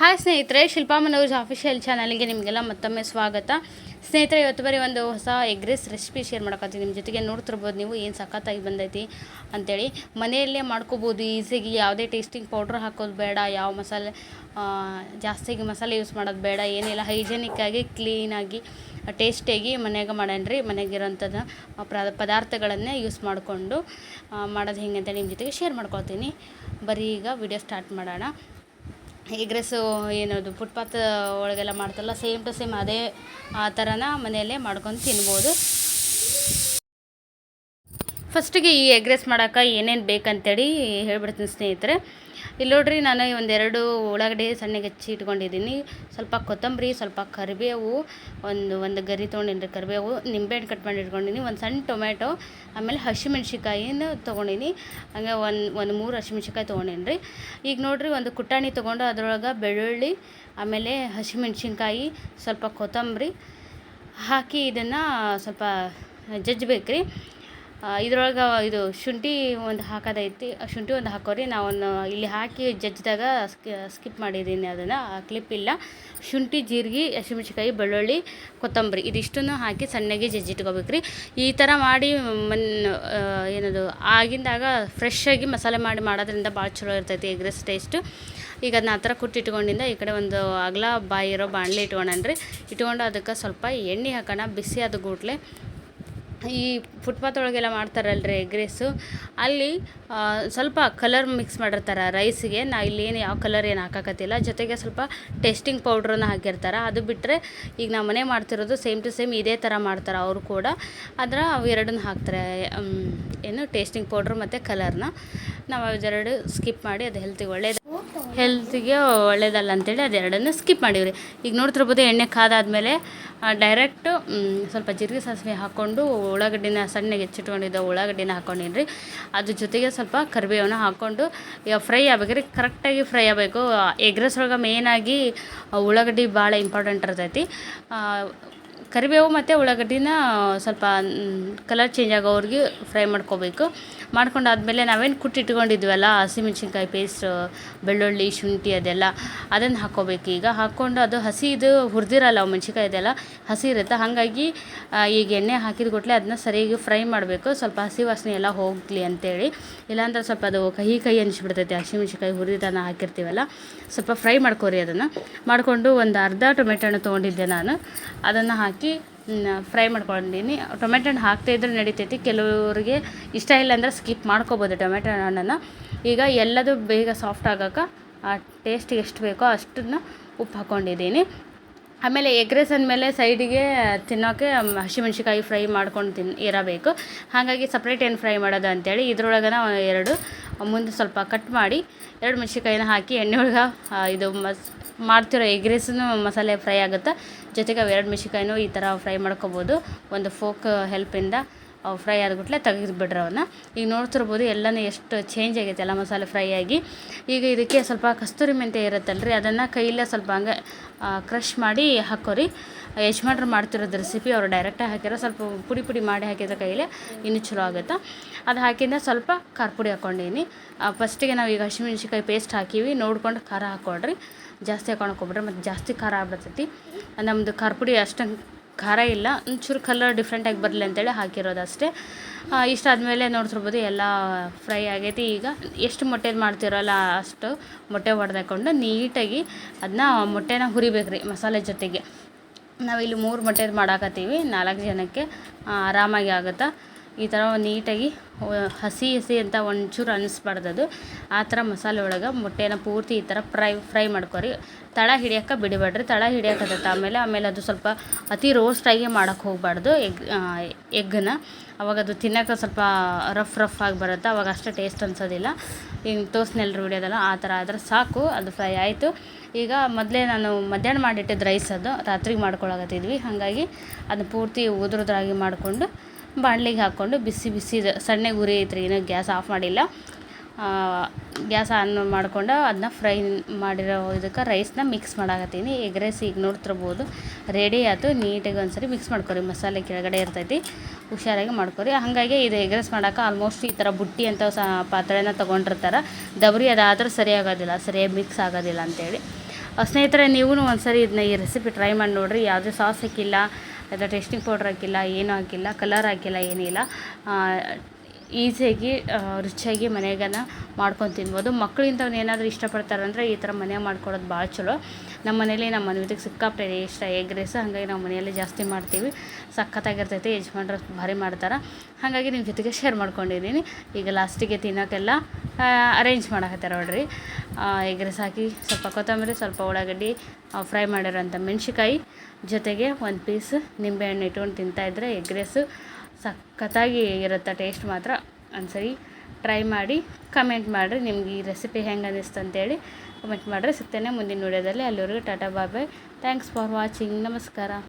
Hi ಸ್ನೇಹಿತರೆ, Shilpa Manoj official ಚಾನಲ್ಗೆ ನಿಮಗೆಲ್ಲ ಮತ್ತೊಮ್ಮೆ ಸ್ವಾಗತ. ಸ್ನೇಹಿತರೆ, ಇವತ್ತು ಬರೀ ಒಂದು ಹೊಸ ಎಗ್ ರೈಸ್ ರೆಸಿಪಿ ಶೇರ್ ಮಾಡೋಕ್ಕಾಗ್ತೀನಿ ನಿಮ್ಮ ಜೊತೆಗೆ ನೋಡ್ತಿರ್ಬೋದು ನೀವು ಏನು ಸಖತ್ತಾಗಿ ಬಂದೈತಿ ಅಂಥೇಳಿ ಮನೆಯಲ್ಲೇ ಮಾಡ್ಕೋಬೋದು, ಈಸಿಯಾಗಿ ಯಾವುದೇ ಟೇಸ್ಟಿಂಗ್ ಪೌಡ್ರ್ ಹಾಕೋದು ಬೇಡ, ಯಾವ ಮಸಾಲೆ ಜಾಸ್ತಿಯಾಗಿ ಮಸಾಲೆ ಯೂಸ್ ಮಾಡೋದು ಬೇಡ, ಏನಿಲ್ಲ. ಹೈಜೆನಿಕ್ಕಾಗಿ ಕ್ಲೀನಾಗಿ ಟೇಸ್ಟಿಯಾಗಿ ಮನೆಯಾಗ ಮಾಡೇನ್ರಿ. ಮನೆಗಿರೋಂಥದ್ದು ಪ್ರ, ಪದಾರ್ಥಗಳನ್ನೇ ಯೂಸ್ ಮಾಡಿಕೊಂಡು ಮಾಡೋದು ಹೆಂಗೆ ಅಂತ ನಿಮ್ಮ ಜೊತೆಗೆ ಶೇರ್ ಮಾಡ್ಕೊಳ್ತೀನಿ. ಬರೀ ಈಗ ವಿಡಿಯೋ ಸ್ಟಾರ್ಟ್ ಮಾಡೋಣ. ಎಗ್ ರೈಸು ಏನದು ಫುಟ್ಪಾತ್ ಒಳಗೆಲ್ಲ ಮಾಡ್ತಾರಲ್ಲ, ಸೇಮ್ ಟು ಸೇಮ್ ಅದೇ ಆ ಥರನ ಮನೆಯಲ್ಲೇ ಮಾಡ್ಕೊಂಡು ತಿನ್ಬೋದು. ಫಸ್ಟಿಗೆ ಈ ಎಗ್ ರೈಸ್ ಮಾಡೋಕೆ ಏನೇನು ಬೇಕಂತೇಳಿ ಹೇಳ್ಬಿಡ್ತೀನಿ ಸ್ನೇಹಿತರೆ. ಇಲ್ಲಿ ನೋಡ್ರಿ ನಾನು ಒಂದೆರಡು ಉಳ್ಳಾಗಡ್ಡಿ ಸಣ್ಣಗೆ ಹೆಚ್ಚಿ ಇಟ್ಕೊಂಡಿದ್ದೀನಿ. ಸ್ವಲ್ಪ ಕೊತ್ತಂಬರಿ, ಸ್ವಲ್ಪ ಕರಿಬೇವು, ಒಂದು ಒಂದು ಗರಿ ತೊಗೊಂಡಿನಿ ರೀ ಕರಿಬೇವು. ನಿಂಬೆಹಣ್ಣು ಕಟ್ ಮಾಡಿ ಇಟ್ಕೊಂಡಿನಿ ಒಂದು ಸಣ್ಣ ಟೊಮೆಟೊ ಆಮೇಲೆ ಹಸಿಮೆಣ್ಸಿಕಾಯಿನ ತೊಗೊಂಡಿನಿ. ಹಂಗೆ ಒಂದು ಒಂದು ಮೂರು ಹಸಿಮೆಣ್ಸಿಕಾಯಿ ತೊಗೊಂಡಿನಿ ರೀ ಈಗ ನೋಡ್ರಿ ಒಂದು ಕುಟಾಣಿ ತೊಗೊಂಡು ಅದರೊಳಗೆ ಬೆಳ್ಳುಳ್ಳಿ, ಆಮೇಲೆ ಹಸಿಮೆಣ್ಸಿನ್ಕಾಯಿ, ಸ್ವಲ್ಪ ಕೊತ್ತಂಬರಿ ಹಾಕಿ ಇದನ್ನು ಸ್ವಲ್ಪ ಜಜ್ಬೇಕು ರೀ ಇದ್ರೊಳಗೆ ಇದು ಶುಂಠಿ ಒಂದು ಹಾಕೋದೈತಿ. ಶುಂಠಿ ಒಂದು ಹಾಕೋರಿ. ನಾನು ಇಲ್ಲಿ ಹಾಕಿ ಜಜ್ಜಿದಾಗ ಸ್ಕಿಪ್ ಮಾಡಿದ್ದೀನಿ ಅದನ್ನು. ಆ ಕ್ಲಿಪ್ ಇಲ್ಲ. ಶುಂಠಿ, ಜೀರಿಗೆ ಹಸಿಮೆಣ್ಸಿಕಾಯಿ ಬೆಳ್ಳುಳ್ಳಿ, ಕೊತ್ತಂಬರಿ ಇದಿಷ್ಟನ್ನು ಹಾಕಿ ಸಣ್ಣಗೆ ಜಜ್ಜಿಟ್ಕೋಬೇಕು ರೀ ಈ ಥರ ಮಾಡಿ ಮನ್ ಏನದು ಆಗಿಂದಾಗ ಫ್ರೆಶ್ಶಾಗಿ ಮಸಾಲೆ ಮಾಡಿ ಮಾಡೋದ್ರಿಂದ ಭಾಳ ಚಲೋ ಇರ್ತೈತಿ ಎಗ್ ರೈಸ್ ಟೇಸ್ಟು ಈಗ ಅದನ್ನ ಆ ಥರ ಕುಟ್ಟಿಟ್ಕೊಂಡಿಂದ ಈ ಕಡೆ ಒಂದು ಅಗಲ ಬಾಯಿರೋ ಬಾಣಲೆ ಇಟ್ಕೊಂಡನ್ರಿ. ಇಟ್ಕೊಂಡು ಅದಕ್ಕೆ ಸ್ವಲ್ಪ ಎಣ್ಣೆ ಹಾಕೋಣ. ಬಿಸಿ ಅದು ಗೂಟ್ಲೆ ಈ ಫುಟ್ಪಾತ್ ಒಳಗೆಲ್ಲ ಮಾಡ್ತಾರಲ್ರಿ ಎಗ್ ರೈಸು ಅಲ್ಲಿ ಸ್ವಲ್ಪ ಕಲರ್ ಮಿಕ್ಸ್ ಮಾಡಿರ್ತಾರೆ ರೈಸಿಗೆ ನಾ ಇಲ್ಲಿ ಏನು ಯಾವ ಕಲರ್ ಏನು ಹಾಕಕತ್ತಿಲ್ಲ. ಜೊತೆಗೆ ಸ್ವಲ್ಪ ಟೇಸ್ಟಿಂಗ್ ಪೌಡ್ರನ್ನ ಹಾಕಿರ್ತಾರೆ. ಅದು ಬಿಟ್ಟರೆ ಈಗ ನಾವು ಮನೆ ಮಾಡ್ತಿರೋದು ಸೇಮ್ ಟು ಸೇಮ್ ಇದೇ ಥರ ಮಾಡ್ತಾರೆ ಅವರು ಕೂಡ. ಆದ್ರೆ ಅವು ಎರಡನ್ನ ಹಾಕ್ತಾರೆ. ಏನು ಟೇಸ್ಟಿಂಗ್ ಪೌಡ್ರ್ ಮತ್ತು ಕಲರ್ನ ನಾವು ಅದೆರಡು ಸ್ಕಿಪ್ ಮಾಡಿ ಅದು ಹೆಲ್ತಿಗೆ ಒಳ್ಳೇದು ಹೆಲ್ತಿಗೆ ಒಳ್ಳೇದಲ್ಲ ಅಂತೇಳಿ ಅದೆರಡನ್ನು ಸ್ಕಿಪ್ ಮಾಡಿವ್ರಿ. ಈಗ ನೋಡ್ತಿರ್ಬೋದು ಎಣ್ಣೆ ಕಾದಾದಮೇಲೆ ಡೈರೆಕ್ಟು ಸ್ವಲ್ಪ ಜೀರಿಗೆ ಸಾಸಿವೆ ಹಾಕ್ಕೊಂಡು ಉಳ್ಳಾಗಡ್ಡಿನ ಸಣ್ಣಗೆ ಹೆಚ್ಚಿಟ್ಕೊಂಡಿದ್ದ ಉಳ್ಳಾಗಡ್ಡಿನ ಹಾಕ್ಕೊಂಡಿನ್ರಿ ಅದ್ರ ಜೊತೆಗೆ ಸ್ವಲ್ಪ ಕರಿಬೇವನ್ನ ಹಾಕ್ಕೊಂಡು ಫ್ರೈ ಆಗ್ಬೇಕ್ರಿ. ಕರೆಕ್ಟಾಗಿ ಫ್ರೈ ಆಗಬೇಕು. ಎಗ್ ರೈಸ್ ಒಳಗೆ ಮೇಯ್ನಾಗಿ ಉಳ್ಳಾಗಡ್ಡಿ ಭಾಳ ಇಂಪಾರ್ಟೆಂಟ್ ಇರ್ತೈತಿ. ಕರಿಬೇವು ಮತ್ತು ಉಳ್ಳಾಗಡ್ಡಿನ ಸ್ವಲ್ಪ ಕಲರ್ ಚೇಂಜ್ ಆಗೋವರೆಗೆ ಫ್ರೈ ಮಾಡ್ಕೋಬೇಕು. ಮಾಡ್ಕೊಂಡಾದಮೇಲೆ ನಾವೇನು ಕುಟ್ಟಿಟ್ಕೊಂಡಿದ್ವಲ್ಲ ಹಸಿಮೆಣ್ಸಿನ್ಕಾಯಿ ಪೇಸ್ಟ್ ಬೆಳ್ಳುಳ್ಳಿ, ಶುಂಠಿ ಅದೆಲ್ಲ, ಅದನ್ನು ಹಾಕ್ಕೋಬೇಕು. ಈಗ ಹಾಕ್ಕೊಂಡು ಅದು ಹಸಿ ಇದು ಹುರಿದಿರಲ್ಲ, ಮೆಣ್ಸಿನ್ಕಾಯಿ ಇದೆಲ್ಲ ಹಸಿ ಇರುತ್ತೆ ಹಾಗಾಗಿ ಈಗ ಎಣ್ಣೆ ಹಾಕಿದ ಕೂಡಲೇ ಅದನ್ನ ಸರಿಯಾಗಿ ಫ್ರೈ ಮಾಡಬೇಕು. ಸ್ವಲ್ಪ ಹಸಿ ವಾಸನೆ ಎಲ್ಲ ಹೋಗಲಿ ಅಂತೇಳಿ. ಇಲ್ಲಾಂದ್ರೆ ಸ್ವಲ್ಪ ಅದು ಕಹಿ ಕಹಿ ಅನಿಸ್ಬಿಡ್ತೈತೆ. ಹಸಿಮೆಣ್ಸಿನ್ಕಾಯಿ ಹುರಿದನ್ನ ಹಾಕಿರ್ತೀವಲ್ಲ, ಸ್ವಲ್ಪ ಫ್ರೈ ಮಾಡ್ಕೊರಿ ಅದನ್ನು. ಮಾಡಿಕೊಂಡು ಒಂದು ಅರ್ಧ ಟೊಮೆಟೊ ಹಣ್ಣು ತೊಗೊಂಡಿದ್ದೆ ನಾನು. ಅದನ್ನು ಹಾಕಿ ಫ್ರೈ ಮಾಡ್ಕೊಂಡಿನಿ. ಟೊಮೆಟೊ ಹಣ್ಣು ಹಾಕ್ತಾ ಇದ್ರೆ ನಡಿತೈತಿ. ಕೆಲವರಿಗೆ ಇಷ್ಟ ಇಲ್ಲ ಅಂದರೆ ಸ್ಕಿಪ್ ಮಾಡ್ಕೋಬೋದು ಟೊಮೆಟೊ ಹಣ್ಣನ್ನು. ಈಗ ಎಲ್ಲದು ಬೇಗ ಸಾಫ್ಟ್ ಆಗೋಕೆ ಆ ಟೇಸ್ಟಿಗೆ ಎಷ್ಟು ಬೇಕೋ ಅಷ್ಟನ್ನು ಉಪ್ಪು ಹಾಕ್ಕೊಂಡಿದ್ದೀನಿ ಆಮೇಲೆ ಎಗ್ ರೈಸ್ ಅಂದಮೇಲೆ ಸೈಡಿಗೆ ತಿನ್ನೋಕ್ಕೆ ಹಸಿಮೆಣ್ಸಿಕಾಯಿ ಫ್ರೈ ಮಾಡ್ಕೊಂಡು ತಿನ್, ಇರಬೇಕು. ಹಾಗಾಗಿ ಸಪ್ರೇಟ್ ಏನು ಫ್ರೈ ಮಾಡೋದು ಅಂತೇಳಿ ಇದ್ರೊಳಗನ ಎರಡು, ಮುಂದೆ ಸ್ವಲ್ಪ ಕಟ್ ಮಾಡಿ, ಎರಡು ಮೆಣ್ಸಿಕಾಯಿನ ಹಾಕಿ ಎಣ್ಣೆ ಒಳಗೆ ಇದು ಮಸ್ ಮಾಡ್ತಿರೋ ಎಗ್ ರೈಸನ್ನು ಮಸಾಲೆ ಫ್ರೈ ಆಗುತ್ತೆ. ಜೊತೆಗೆ ಎರಡು ಮೆಣ್ಸಿಕಾಯಿನೂ ಈ ಥರ ಫ್ರೈ ಮಾಡ್ಕೊಬೋದು. ಒಂದು ಫೋಕ್ ಹೆಲ್ಪಿಂದ ಅವು ಫ್ರೈ ಆದ್ಬಿಟ್ಲೆ ತೆಗೆದುಬಿಡ್ರಿ ಅವನ್ನ ಈಗ ನೋಡ್ತಿರ್ಬೋದು ಎಲ್ಲನೂ ಎಷ್ಟು ಚೇಂಜ್ ಆಗೈತೆ ಎಲ್ಲ ಮಸಾಲೆ ಫ್ರೈ ಆಗಿ. ಈಗ ಇದಕ್ಕೆ ಸ್ವಲ್ಪ ಕಸ್ತೂರಿ ಮೆಂತ್ಯ ಇರುತ್ತಲ್ರಿ, ಅದನ್ನು ಕೈಯಲ್ಲೇ ಸ್ವಲ್ಪ ಹಂಗೆ ಕ್ರಷ್ ಮಾಡಿ ಹಾಕೋರಿ. ಯಜಮಾನ್ರು ಮಾಡ್ತಿರೋದು ರೆಸಿಪಿ ಅವ್ರು ಡೈರೆಕ್ಟಾಗಿ ಹಾಕಿರೋ ಸ್ವಲ್ಪ ಪುಡಿ ಪುಡಿ ಮಾಡಿ ಹಾಕಿದ್ರೆ ಕೈಲೇ ಇನ್ನೂ ಚಲೋ ಆಗುತ್ತೆ. ಅದು ಹಾಕಿಂದ ಸ್ವಲ್ಪ ಖಾರ ಪುಡಿ ಹಾಕ್ಕೊಂಡಿನಿ ಫಸ್ಟಿಗೆ ನಾವು ಈಗ ಹಸಿಮೆಣ್ಸಿಕಾಯಿ ಪೇಸ್ಟ್ ಹಾಕೀವಿ, ನೋಡ್ಕೊಂಡು ಖಾರ ಹಾಕ್ಕೊಡ್ರಿ ಜಾಸ್ತಿ ಹಾಕೊಂಡು ಹೋಗ್ಬಿಡ್ರಿ ಮತ್ತು ಜಾಸ್ತಿ ಖಾರ ಆಗ್ಬಿಡ್ತೈತಿ. ನಮ್ಮದು ಖಾರ ಪುಡಿ ಅಷ್ಟೊಂದು ಖಾರ ಇಲ್ಲ. ಒಂಚೂರು ಕಲರ್ ಡಿಫ್ರೆಂಟಾಗಿ ಬರಲಿ ಅಂತೇಳಿ ಹಾಕಿರೋದು ಅಷ್ಟೇ ಇಷ್ಟ ಇಷ್ಟಾದಮೇಲೆ ನೋಡ್ತಿರ್ಬೋದು ಎಲ್ಲ ಫ್ರೈ ಆಗೈತಿ. ಈಗ ಎಷ್ಟು ಮೊಟ್ಟೆ ಮಾಡ್ತಿರೋಲ್ಲ ಅಷ್ಟು ಮೊಟ್ಟೆ ಹೊಡೆದಾಕೊಂಡು ನೀಟಾಗಿ ಅದನ್ನ ಮೊಟ್ಟೆನ ಹುರಿಬೇಕು ರೀ ಮಸಾಲೆ ಜೊತೆಗೆ. ನಾವಿಲ್ಲಿ ಮೂರು ಮೊಟ್ಟೆದು ಮಾಡಾಕತ್ತೀವಿ. ನಾಲ್ಕು ಜನಕ್ಕೆ ಆರಾಮಾಗಿ ಆಗುತ್ತೆ? ಈ ಥರ ನೀಟಾಗಿ ಹಸಿ ಹಸಿ ಅಂತ ಒಂಚೂರು ಅನ್ನಿಸ್ಬಾರ್ದದು ಆ ಥರ ಮಸಾಲೆ ಒಳಗೆ ಮೊಟ್ಟೆನ ಪೂರ್ತಿ ಈ ಥರ ಫ್ರೈ ಫ್ರೈ ಮಾಡ್ಕೊರಿ. ತಳ ಹಿಡಿಯೋಕೆ ಬಿಡಬೇಡ್ರಿ. ತಳ ಹಿಡಿಯೋಕತ್ತೈತೆ ಆಮೇಲೆ ಆಮೇಲೆ ಅದು ಸ್ವಲ್ಪ ಅತಿ ರೋಸ್ಟಾಗಿ ಮಾಡೋಕ್ಕೆ ಹೋಗಬಾರ್ದು ಎಗ್ ಎಗ್ಗನ್ನ. ಅವಾಗ ಅದು ತಿನ್ನೋಕೆ ಸ್ವಲ್ಪ ರಫ್ ರಫ್ ಆಗಿ ಬರುತ್ತೆ. ಅವಾಗ ಅಷ್ಟು ಟೇಸ್ಟ್ ಅನ್ಸೋದಿಲ್ಲ. ಈಗ ತೋರಿಸ್ನೆಲ್ರಿ ವಿಡಿಯೋದಲ್ಲ. ಆ ಥರ ಆದರೆ ಸಾಕು, ಅದು ಫ್ರೈ ಆಯಿತು. ಈಗ ಮೊದಲೇ ನಾನು ಮಧ್ಯಾಹ್ನ ಮಾಡಿಟ್ಟಿದ್ದು ರೈಸ್ ಅದು, ರಾತ್ರಿಗೆ ಮಾಡ್ಕೊಳಕತ್ತಿದ್ವಿ. ಹಾಗಾಗಿ ಅದನ್ನ ಪೂರ್ತಿ ಉದುರುದ್ರಾಗಿ ಮಾಡಿಕೊಂಡು ಬಾಣಲಿಗೆ ಹಾಕ್ಕೊಂಡು ಬಿಸಿ ಬಿಸಿ ಸಣ್ಣಗೆ ಉರಿ ಐತ್ರಿ, ಇನ್ನೂ ಗ್ಯಾಸ್ ಆಫ್ ಮಾಡಿಲ್ಲ. ಗ್ಯಾಸ್ ಆನ್ ಮಾಡ್ಕೊಂಡು ಅದನ್ನ ಫ್ರೈ ಮಾಡಿರೋ ಇದಕ್ಕೆ ರೈಸ್ನ ಮಿಕ್ಸ್ ಮಾಡಾಕತ್ತೀನಿ. ಎಗ್ ರೈಸ್ ಈಗ ನೋಡ್ತಿರ್ಬೋದು ರೆಡಿ ಆಯಿತು, ನೀಟಾಗಿ ಒಂದ್ಸರಿ ಮಿಕ್ಸ್ ಮಾಡ್ಕೊರಿ. ಮಸಾಲೆ ಕೆಳಗಡೆ ಇರ್ತೈತಿ, ಹುಷಾರಾಗಿ ಮಾಡ್ಕೊರಿ. ಹಾಗಾಗಿ ಇದು ಎಗ್ ರೈಸ್ ಮಾಡೋಕೆ ಆಲ್ಮೋಸ್ಟ್ ಈ ಥರ ಬುಟ್ಟಿ ಅಂತ ಸ ಪಾತ್ರೆನ ತೊಗೊಂಡಿರ್ತಾರೆ. ದಬರಿ ಅದಾದರೂ ಸರಿ ಆಗೋದಿಲ್ಲ, ಸರಿಯಾಗಿ ಮಿಕ್ಸ್ ಆಗೋದಿಲ್ಲ ಅಂತೇಳಿ. ಸ್ನೇಹಿತರೆ ನೀವು ಒಂದ್ಸರಿ ಇದನ್ನ ಈ ರೆಸಿಪಿ ಟ್ರೈ ಮಾಡಿ ನೋಡಿರಿ. ಯಾವುದೇ ಸಾಸ್ ಹಾಕಿಲ್ಲ ಅಥವಾ ಟೇಸ್ಟಿಂಗ್ ಪೌಡ್ರ್ ಹಾಕಿಲ್ಲ ಏನೂ ಹಾಕಿಲ್ಲ ಕಲರ್ ಹಾಕಿಲ್ಲ ಏನಿಲ್ಲ. ಈಸಿಯಾಗಿ ರುಚಿಯಾಗಿ ಮನೆಗನ ಮಾಡ್ಕೊಂಡು ತಿನ್ಬೋದು. ಮಕ್ಕಳು ಇಂಥವ್ನ ಏನಾದರೂ ಇಷ್ಟಪಡ್ತಾರೆ ಅಂದರೆ ಈ ಥರ ಮನೆ ಮಾಡ್ಕೊಡೋದು ಭಾಳ ಚಲೋ. ನಮ್ಮ ಮನೇಲಿ ನಮ್ಮ ಮನೆಯವ್ರಿಗೆ ಸಿಕ್ಕಾಪಟ್ಟೆ ಇಷ್ಟ, ಎಗ್ ರೈಸ್, ಹಾಗಾಗಿ ನಾವು ಮನೆಯಲ್ಲಿ ಜಾಸ್ತಿ ಮಾಡ್ತೀವಿ. ಸಖತ್ತಾಗಿರ್ತೈತೆ, ಯಜಮಾನ್ರು ಭಾರಿ ಮಾಡ್ತಾರೆ. ಹಾಗಾಗಿ ನಿಮ್ಮ ಜೊತೆಗೆ ಶೇರ್ ಮಾಡ್ಕೊಂಡಿದ್ದೀನಿ. ಈಗ ಲಾಸ್ಟಿಗೆ ತಿನ್ನೋಕ್ಕೆಲ್ಲ ಅರೇಂಜ್ ಮಾಡಕತ್ತಾರೆ ನೋಡ್ರಿ. ಎಗ್ ರೈಸ್ ಹಾಕಿ ಸ್ವಲ್ಪ ಕೊತ್ತಂಬರಿ, ಸ್ವಲ್ಪ ಉಳ್ಳಾಗಡ್ಡಿ ಫ್ರೈ ಮಾಡಿರೋಂಥ ಮೆಣ್ಸಿಕಾಯಿ ಜೊತೆಗೆ ಒಂದು ಪೀಸ್ ನಿಂಬೆಹಣ್ಣು ಇಟ್ಕೊಂಡು ತಿಂತಾಯಿದ್ರೆ ಎಗ್ ರೈಸು ಸಖತ್ತಾಗಿ ಇರುತ್ತೆ ಟೇಸ್ಟ್ ಮಾತ್ರ. ಒಂದ್ಸರಿ ಟ್ರೈ ಮಾಡಿ ಕಮೆಂಟ್ ಮಾಡಿರಿ ನಿಮ್ಗೆ ಈ ರೆಸಿಪಿ ಹೆಂಗೆ ಅನ್ನಿಸ್ತು ಅಂತೇಳಿ ಕಮೆಂಟ್ ಮಾಡಿರಿ. ಸಿಗ್ತೇನೆ ಮುಂದಿನ ವೀಡಿಯೋದಲ್ಲಿ ಅಲ್ಲಿವರೆಗೂ tata bye thanks for watching ನಮಸ್ಕಾರ.